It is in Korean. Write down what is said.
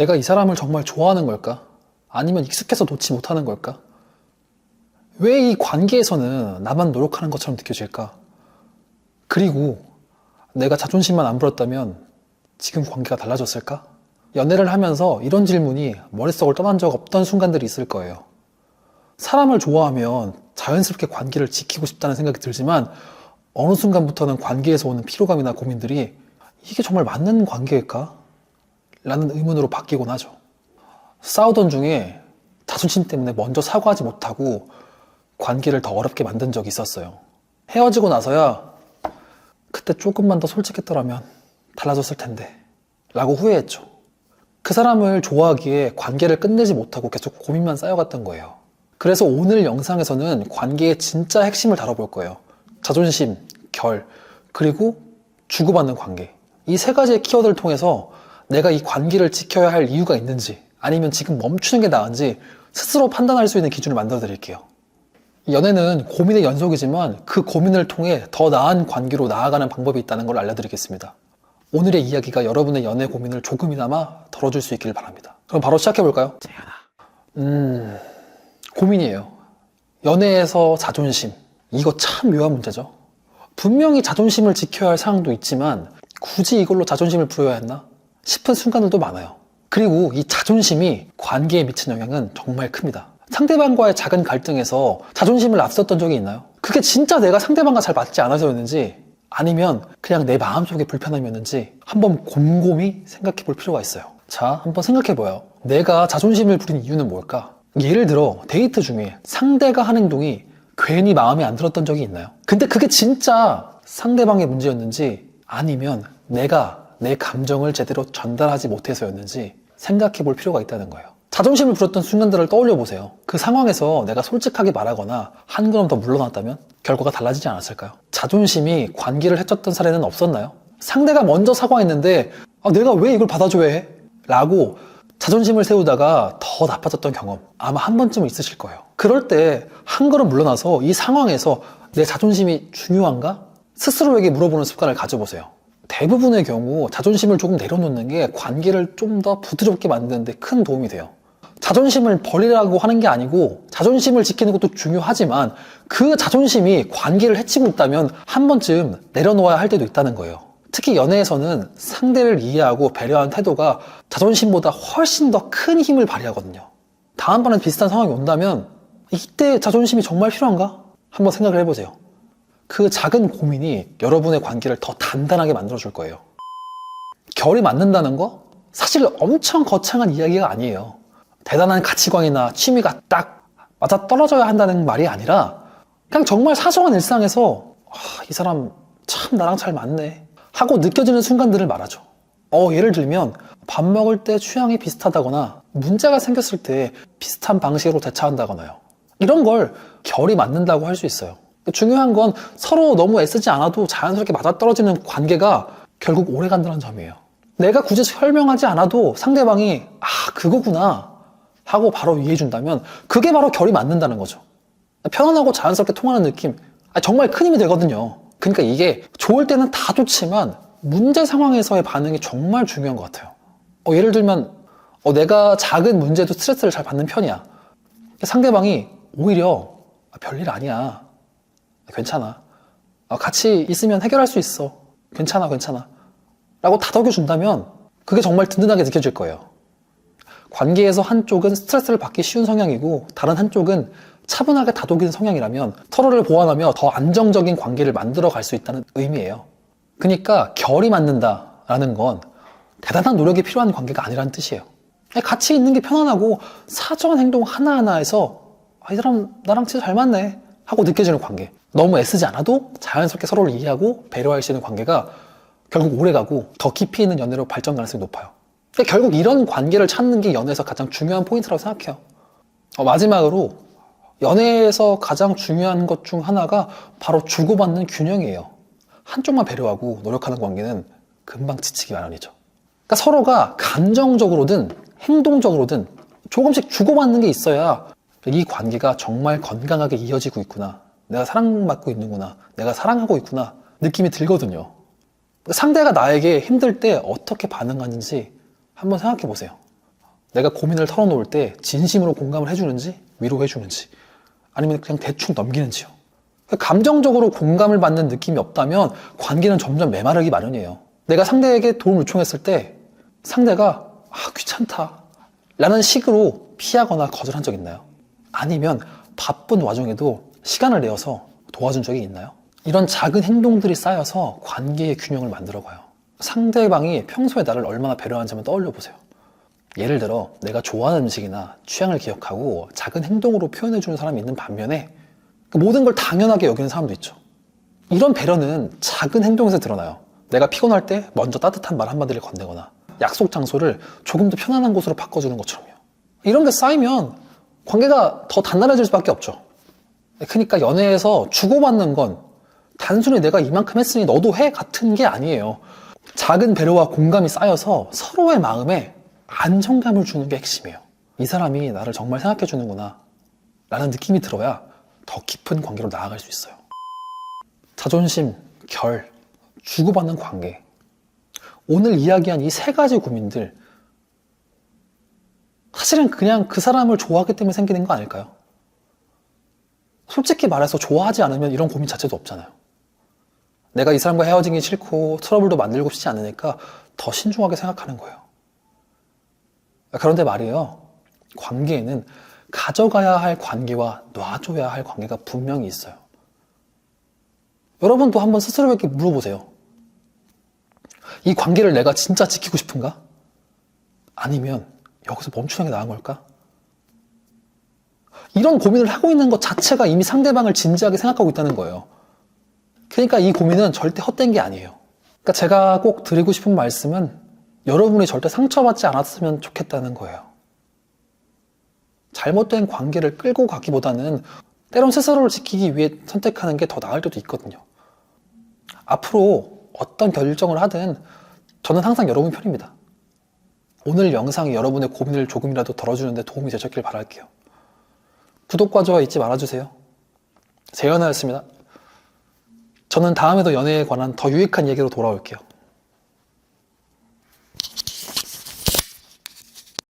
내가 이 사람을 정말 좋아하는 걸까? 아니면 익숙해서 놓지 못하는 걸까? 왜 이 관계에서는 나만 노력하는 것처럼 느껴질까? 그리고 내가 자존심만 안 부렸다면 지금 관계가 달라졌을까? 연애를 하면서 이런 질문이 머릿속을 떠난 적 없던 순간들이 있을 거예요. 사람을 좋아하면 자연스럽게 관계를 지키고 싶다는 생각이 들지만 어느 순간부터는 관계에서 오는 피로감이나 고민들이 이게 정말 맞는 관계일까? 라는 의문으로 바뀌곤 하죠. 싸우던 중에 자존심 때문에 먼저 사과하지 못하고 관계를 더 어렵게 만든 적이 있었어요. 헤어지고 나서야 그때 조금만 더 솔직했더라면 달라졌을 텐데 라고 후회했죠. 그 사람을 좋아하기에 관계를 끝내지 못하고 계속 고민만 쌓여갔던 거예요. 그래서 오늘 영상에서는 관계의 진짜 핵심을 다뤄볼 거예요. 자존심, 결, 그리고 주고받는 관계. 이 세 가지의 키워드를 통해서 내가 이 관계를 지켜야 할 이유가 있는지 아니면 지금 멈추는 게 나은지 스스로 판단할 수 있는 기준을 만들어 드릴게요. 연애는 고민의 연속이지만 그 고민을 통해 더 나은 관계로 나아가는 방법이 있다는 걸 알려드리겠습니다. 오늘의 이야기가 여러분의 연애 고민을 조금이나마 덜어줄 수 있기를 바랍니다. 그럼 바로 시작해볼까요? 음, 고민이에요. 연애에서 자존심. 이거 참 묘한 문제죠. 분명히 자존심을 지켜야 할 상황도 있지만 굳이 이걸로 자존심을 부여해야 했나 싶은 순간들도 많아요. 그리고 이 자존심이 관계에 미친 영향은 정말 큽니다. 상대방과의 작은 갈등에서 자존심을 앞섰던 적이 있나요? 그게 진짜 내가 상대방과 잘 맞지 않아서였는지 아니면 그냥 내 마음속에 불편함이었는지 한번 곰곰이 생각해 볼 필요가 있어요. 자, 한번 생각해 봐요. 내가 자존심을 부린 이유는 뭘까? 예를 들어 데이트 중에 상대가 한 행동이 괜히 마음에 안 들었던 적이 있나요? 근데 그게 진짜 상대방의 문제였는지 아니면 내가 내 감정을 제대로 전달하지 못해서였는지 생각해 볼 필요가 있다는 거예요. 자존심을 부렸던 순간들을 떠올려 보세요. 그 상황에서 내가 솔직하게 말하거나 한 걸음 더 물러났다면 결과가 달라지지 않았을까요? 자존심이 관계를 해쳤던 사례는 없었나요? 상대가 먼저 사과했는데 아, 내가 왜 이걸 받아줘야 해? 라고 자존심을 세우다가 더 나빠졌던 경험 아마 한 번쯤은 있으실 거예요. 그럴 때 한 걸음 물러나서 이 상황에서 내 자존심이 중요한가? 스스로에게 물어보는 습관을 가져보세요. 대부분의 경우 자존심을 조금 내려놓는 게 관계를 좀 더 부드럽게 만드는데 큰 도움이 돼요. 자존심을 버리라고 하는 게 아니고 자존심을 지키는 것도 중요하지만 그 자존심이 관계를 해치고 있다면 한 번쯤 내려놓아야 할 때도 있다는 거예요. 특히 연애에서는 상대를 이해하고 배려하는 태도가 자존심보다 훨씬 더 큰 힘을 발휘하거든요. 다음번에 비슷한 상황이 온다면 이때 자존심이 정말 필요한가? 한번 생각을 해보세요. 그 작은 고민이 여러분의 관계를 더 단단하게 만들어줄 거예요. 결이 맞는다는 거? 사실 엄청 거창한 이야기가 아니에요. 대단한 가치관이나 취미가 딱 맞아 떨어져야 한다는 말이 아니라 그냥 정말 사소한 일상에서 아, 이 사람 참 나랑 잘 맞네 하고 느껴지는 순간들을 말하죠. 어, 예를 들면 밥 먹을 때 취향이 비슷하다거나 문제가 생겼을 때 비슷한 방식으로 대처한다거나요. 이런 걸 결이 맞는다고 할 수 있어요. 중요한 건 서로 너무 애쓰지 않아도 자연스럽게 맞아떨어지는 관계가 결국 오래 간다는 점이에요. 내가 굳이 설명하지 않아도 상대방이 아 그거구나 하고 바로 이해해준다면 그게 바로 결이 맞는다는 거죠. 편안하고 자연스럽게 통하는 느낌 아, 정말 큰 힘이 되거든요. 그러니까 이게 좋을 때는 다 좋지만 문제 상황에서의 반응이 정말 중요한 것 같아요. 어, 예를 들면 어, 내가 작은 문제도 스트레스를 잘 받는 편이야. 상대방이 오히려 아, 별일 아니야. 괜찮아. 아, 같이 있으면 해결할 수 있어. 괜찮아, 괜찮아. 라고 다독여준다면 그게 정말 든든하게 느껴질 거예요. 관계에서 한쪽은 스트레스를 받기 쉬운 성향이고 다른 한쪽은 차분하게 다독이는 성향이라면 서로를 보완하며 더 안정적인 관계를 만들어 갈 수 있다는 의미예요. 그러니까 결이 맞는다라는 건 대단한 노력이 필요한 관계가 아니라는 뜻이에요. 같이 있는 게 편안하고 사소한 행동 하나하나에서 아, 이 사람 나랑 진짜 잘 맞네 하고 느껴지는 관계. 너무 애쓰지 않아도 자연스럽게 서로를 이해하고 배려할 수 있는 관계가 결국 오래가고 더 깊이 있는 연애로 발전 가능성이 높아요. 그러니까 결국 이런 관계를 찾는 게 연애에서 가장 중요한 포인트라고 생각해요. 어, 마지막으로 연애에서 가장 중요한 것 중 하나가 바로 주고받는 균형이에요. 한쪽만 배려하고 노력하는 관계는 금방 지치기 마련이죠. 그러니까 서로가 감정적으로든 행동적으로든 조금씩 주고받는 게 있어야 이 관계가 정말 건강하게 이어지고 있구나. 내가 사랑받고 있는구나. 내가 사랑하고 있구나. 느낌이 들거든요. 상대가 나에게 힘들 때 어떻게 반응하는지 한번 생각해 보세요. 내가 고민을 털어놓을 때 진심으로 공감을 해주는지 위로해주는지 아니면 그냥 대충 넘기는지요. 감정적으로 공감을 받는 느낌이 없다면 관계는 점점 메마르기 마련이에요. 내가 상대에게 도움을 요청했을 때 상대가 아, 귀찮다 라는 식으로 피하거나 거절한 적 있나요? 아니면 바쁜 와중에도 시간을 내어서 도와준 적이 있나요? 이런 작은 행동들이 쌓여서 관계의 균형을 만들어 가요. 상대방이 평소에 나를 얼마나 배려하는지 한번 떠올려 보세요. 예를 들어 내가 좋아하는 음식이나 취향을 기억하고 작은 행동으로 표현해 주는 사람이 있는 반면에 그 모든 걸 당연하게 여기는 사람도 있죠. 이런 배려는 작은 행동에서 드러나요. 내가 피곤할 때 먼저 따뜻한 말 한마디를 건네거나 약속 장소를 조금 더 편안한 곳으로 바꿔주는 것처럼요. 이런 게 쌓이면 관계가 더 단단해질 수밖에 없죠. 그러니까 연애에서 주고받는 건 단순히 내가 이만큼 했으니 너도 해 같은 게 아니에요. 작은 배려와 공감이 쌓여서 서로의 마음에 안정감을 주는 게 핵심이에요. 이 사람이 나를 정말 생각해 주는구나. 라는 느낌이 들어야 더 깊은 관계로 나아갈 수 있어요. 자존심, 결, 주고받는 관계. 오늘 이야기한 이 세 가지 고민들. 사실은 그냥 그 사람을 좋아하기 때문에 생기는 거 아닐까요? 솔직히 말해서 좋아하지 않으면 이런 고민 자체도 없잖아요. 내가 이 사람과 헤어지기 싫고 트러블도 만들고 싶지 않으니까 더 신중하게 생각하는 거예요. 그런데 말이에요. 관계에는 가져가야 할 관계와 놔줘야 할 관계가 분명히 있어요. 여러분도 한번 스스로에게 물어보세요. 이 관계를 내가 진짜 지키고 싶은가? 아니면 여기서 멈추는 게 나은 걸까? 이런 고민을 하고 있는 것 자체가 이미 상대방을 진지하게 생각하고 있다는 거예요. 그러니까 이 고민은 절대 헛된 게 아니에요. 그러니까 제가 꼭 드리고 싶은 말씀은 여러분이 절대 상처받지 않았으면 좋겠다는 거예요. 잘못된 관계를 끌고 가기보다는 때론 스스로를 지키기 위해 선택하는 게 더 나을 때도 있거든요. 앞으로 어떤 결정을 하든 저는 항상 여러분 편입니다. 오늘 영상이 여러분의 고민을 조금이라도 덜어주는데 도움이 되셨길 바랄게요. 구독과 좋아요 잊지 말아주세요. 재현아였습니다. 저는 다음에도 연애에 관한 더 유익한 얘기로 돌아올게요.